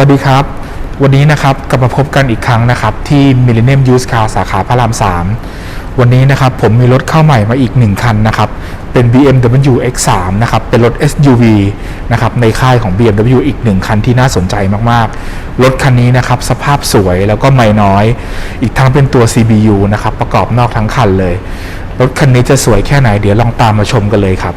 วัสดีครับ วันนี้นะครับกลับมาพบกันอีกครั้งนะครับ ที่ Millennium Used Car สาขาพระราม 3 วันนี้นะครับผมมีรถเข้าใหม่มาอีก 1 คันนะครับ เป็น BMW X3 นะครับ เป็นรถ SUV นะครับในค่ายของ BMW อีก 1 คันที่น่าสนใจมากๆ รถคันนี้นะครับ สภาพสวยแล้วก็ไม่น้อย อีกทั้งเป็นตัว CBU นะครับ ประกอบนอกทั้งคันเลย รถคันนี้จะสวยแค่ไหนเดี๋ยวลองตามมาชมกันเลยครับ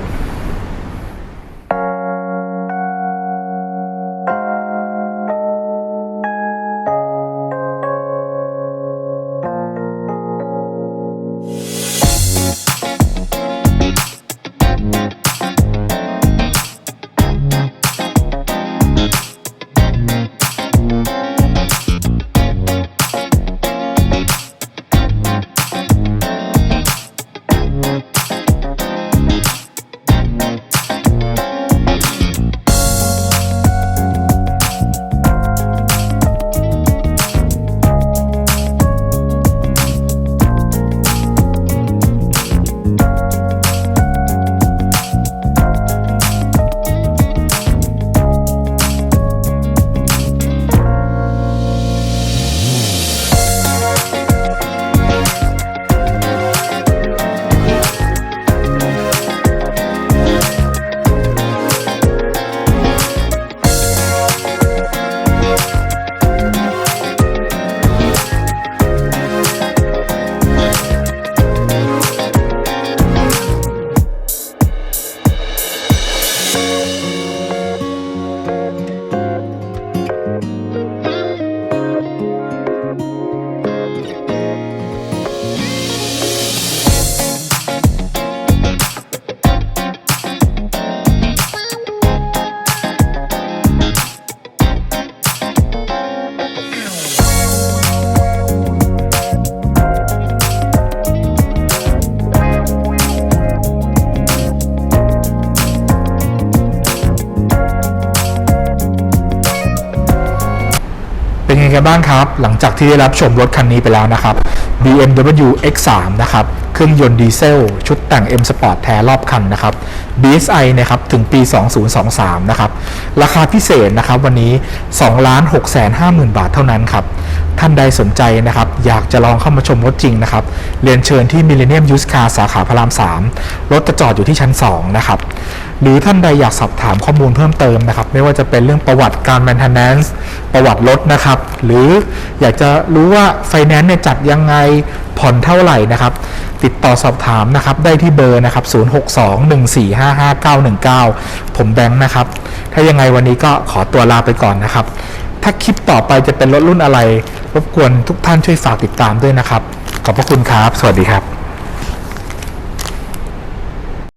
กันบ้างครับ หลังจากที่ได้รับชมรถคันนี้ไปแล้วนะครับ BMW X3 นะครับ เครื่องยนต์ดีเซล ชุดแต่ง M Sport แท้รอบคันนะครับ BSI นะครับถึงปี 2023 นะครับ ราคาพิเศษนะครับวันนี้ 2 6 5 0 0 0 0 บาทเท่านั้นครับ ท่านใดสนใจนะครับ อยากจะลองเข้ามาชมรถจริงนะครับ เรียนเชิญที่ Millennium Used Car สาขาพระราม 3 รถจะจอดอยู่ที่ชั้น 2 นะครับ หรือท่านใดอยากสอบถามข้อมูลเพิ่มเติมนะครับ ไม่ว่าจะเป็นเรื่องประวัติการ maintenance ประวัติรถนะครับ หรืออยากจะรู้ว่าไฟแนนซ์เนี่ยจัดยังไงผ่อนเท่าไหร่นะครับ ติดต่อสอบถามนะครับได้ที่เบอร์นะครับ 0621455919 ผมแบงค์นะครับ ถ้ายังไงวันนี้ก็ขอตัวลาไปก่อนนะครับ ถ้าคลิปต่อไปจะเป็นรถรุ่นอะไร รบกวนทุกท่านช่วยฝากติดตามด้วยนะครับ ขอบพระคุณครับ สวัสดีครับ